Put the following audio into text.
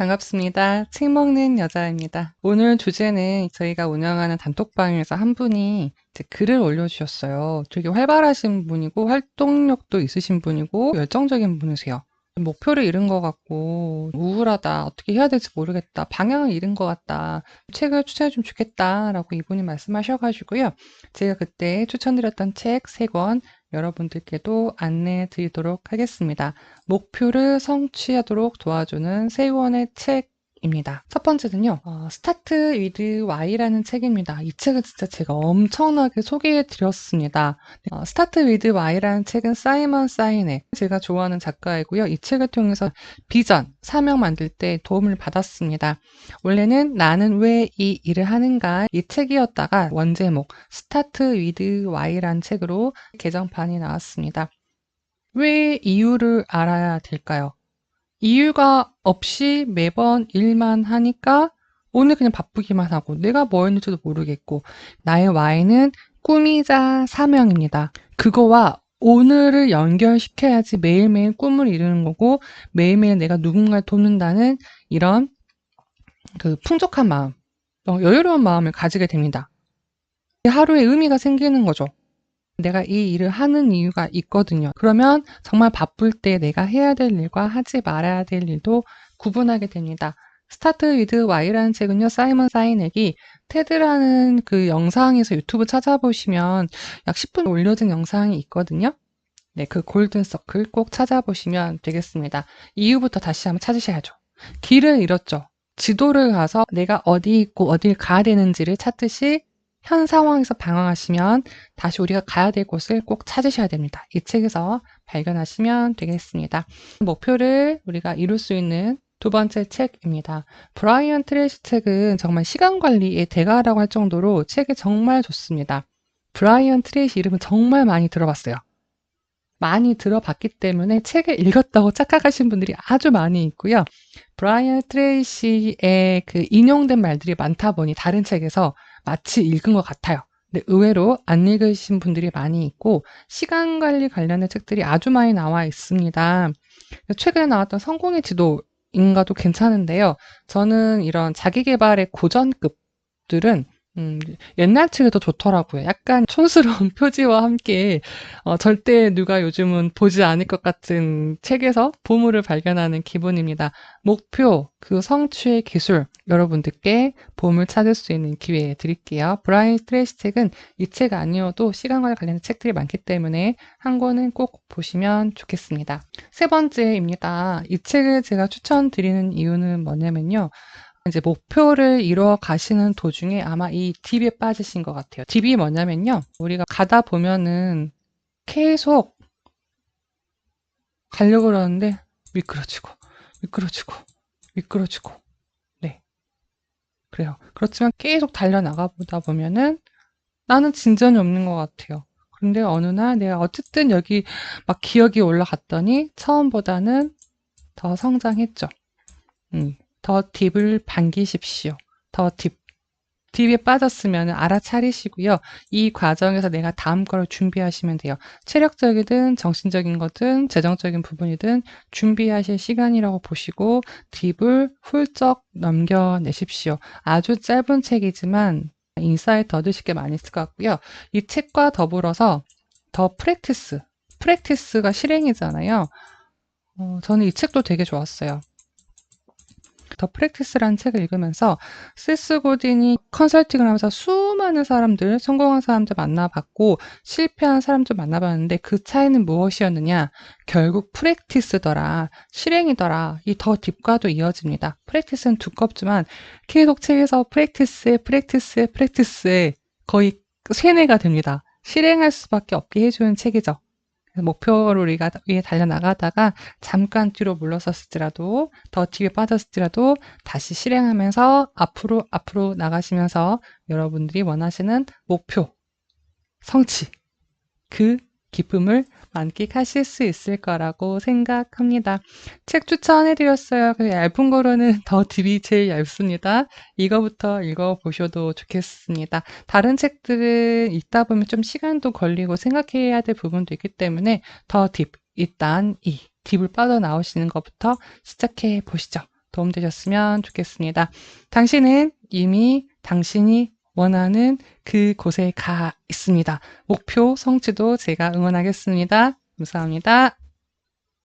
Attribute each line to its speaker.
Speaker 1: 반갑습니다. 책 먹는 여자입니다. 오늘 주제는 저희가 운영하는 단톡방에서 한 분이 글을 올려주셨어요. 되게 활발하신 분이고 활동력도 있으신 분이고 열정적인 분이세요. 목표를 잃은 것 같고 우울하다. 어떻게 해야 될지 모르겠다. 방향을 잃은 것 같다. 책을 추천해 주면 좋겠다라고 이분이 말씀하셔가지고요. 제가 그때 추천드렸던 책세권 여러분들께도 안내해 드리도록 하겠습니다. 목표를 성취하도록 도와주는 세 권의 책 입니다. 첫 번째는요, 어, 스타트 위드 Y라는 책입니다. 이 책은 진짜 제가 엄청나게 소개해 드렸습니다. 어, 스타트 위드 Y라는 책은 사이먼 사이넥, 제가 좋아하는 작가이고요. 이 책을 통해서 비전, 사명 만들 때 도움을 받았습니다. 원래는 나는 왜 이 일을 하는가 이 책이었다가 원제목 스타트 위드 Y라는 책으로 개정판이 나왔습니다. 왜 이유를 알아야 될까요? 이유가 없이 매번 일만 하니까 오늘 그냥 바쁘기만 하고 내가 뭐 했는지도 모르겠고 나의 Y는 꿈이자 사명입니다. 그거와 오늘을 연결시켜야지 매일매일 꿈을 이루는 거고 매일매일 내가 누군가를 돕는다는 이런 그 풍족한 마음, 어, 여유로운 마음을 가지게 됩니다. 하루에 의미가 생기는 거죠. 내가 이 일을 하는 이유가 있거든요. 그러면 정말 바쁠 때 내가 해야 될 일과 하지 말아야 될 일도 구분하게 됩니다. 스타트 위드 Y라는 책은요, 사이먼 사이넥이 테드라는 그 영상에서 유튜브 찾아보시면 약 10분 올려진 영상이 있거든요. 네, 그 골든 서클 꼭 찾아보시면 되겠습니다. 이유부터 다시 한번 찾으셔야죠. 길을 잃었죠. 지도를 가서 내가 어디 있고 어딜 가야 되는지를 찾듯이 현 상황에서 방황하시면 다시 우리가 가야 될 곳을 꼭 찾으셔야 됩니다. 이 책에서 발견하시면 되겠습니다. 목표를 우리가 이룰 수 있는 두 번째 책입니다. 브라이언 트레이시 책은 정말 시간 관리의 대가라고 할 정도로 책이 정말 좋습니다. 브라이언 트레이시 이름은 정말 많이 들어봤어요. 많이 들어봤기 때문에 책을 읽었다고 착각하신 분들이 아주 많이 있고요. 브라이언 트레이시의 그 인용된 말들이 많다 보니 다른 책에서 마치 읽은 것 같아요. 근데 의외로 안 읽으신 분들이 많이 있고 시간 관리 관련된 책들이 아주 많이 나와 있습니다. 최근에 나왔던 성공의 지도인가도 괜찮은데요. 저는 이런 자기 개발의 고전급들은 음, 옛날 책이 더 좋더라고요. 약간 촌스러운 표지와 함께 어, 절대 누가 요즘은 보지 않을 것 같은 책에서 보물을 발견하는 기분입니다. 목표, 그 성취의 기술, 여러분들께 보물 찾을 수 있는 기회 드릴게요. 브라이 트레이시 책은 이 책 아니어도 시간과 관련된 책들이 많기 때문에 한 권은 꼭 보시면 좋겠습니다. 세 번째입니다. 이 책을 제가 추천드리는 이유는 뭐냐면요. 이제 목표를 이루어 가시는 도중에 아마 이 딥에 빠지신 것 같아요. 딥이 뭐냐면요. 우리가 가다 보면은 계속 가려고 그러는데 미끄러지고, 미끄러지고, 미끄러지고. 네. 그래요. 그렇지만 계속 달려나가 보다 보면은 나는 진전이 없는 것 같아요. 그런데 어느 날 내가 어쨌든 여기 막 기억이 올라갔더니 처음보다는 더 성장했죠. 음. 더 딥을 반기십시오. 더 딥. 딥에 빠졌으면 알아차리시고요. 이 과정에서 내가 다음 걸 준비하시면 돼요. 체력적이든 정신적인 거든 재정적인 부분이든 준비하실 시간이라고 보시고 딥을 훌쩍 넘겨내십시오. 아주 짧은 책이지만 인사이트 얻으실 게 많이 있을 것 같고요. 이 책과 더불어서 더 프랙티스. 프랙티스가 실행이잖아요. 어, 저는 이 책도 되게 좋았어요. 더 프랙티스라는 책을 읽으면서 세스 고딘이 컨설팅을 하면서 수많은 사람들, 성공한 사람들 만나봤고 실패한 사람들 만나봤는데 그 차이는 무엇이었느냐? 결국 프랙티스더라, 실행이더라. 이 더 딥과도 이어집니다. 프랙티스는 두껍지만 계속 책에서 프랙티스에 프랙티스에 프랙티스에 거의 세뇌가 됩니다. 실행할 수밖에 없게 해주는 책이죠. 목표를 우리가 위에 달려나가다가 잠깐 뒤로 물러섰을지라도 더 뒤에 빠졌을지라도 다시 실행하면서 앞으로 앞으로 나가시면서 여러분들이 원하시는 목표 성취 그 기쁨을 만끽하실 수 있을 거라고 생각합니다. 책 추천해드렸어요. 그 얇은 거로는 더 딥이 제일 얇습니다. 이거부터 읽어보셔도 좋겠습니다. 다른 책들은 읽다 보면 좀 시간도 걸리고 생각해야 될 부분도 있기 때문에 더 딥, 일단 이 딥을 빠져나오시는 것부터 시작해 보시죠. 도움되셨으면 좋겠습니다. 당신은 이미 당신이 원하는 그곳에 가 있습니다. 목표 성취도 제가 응원하겠습니다. 감사합니다.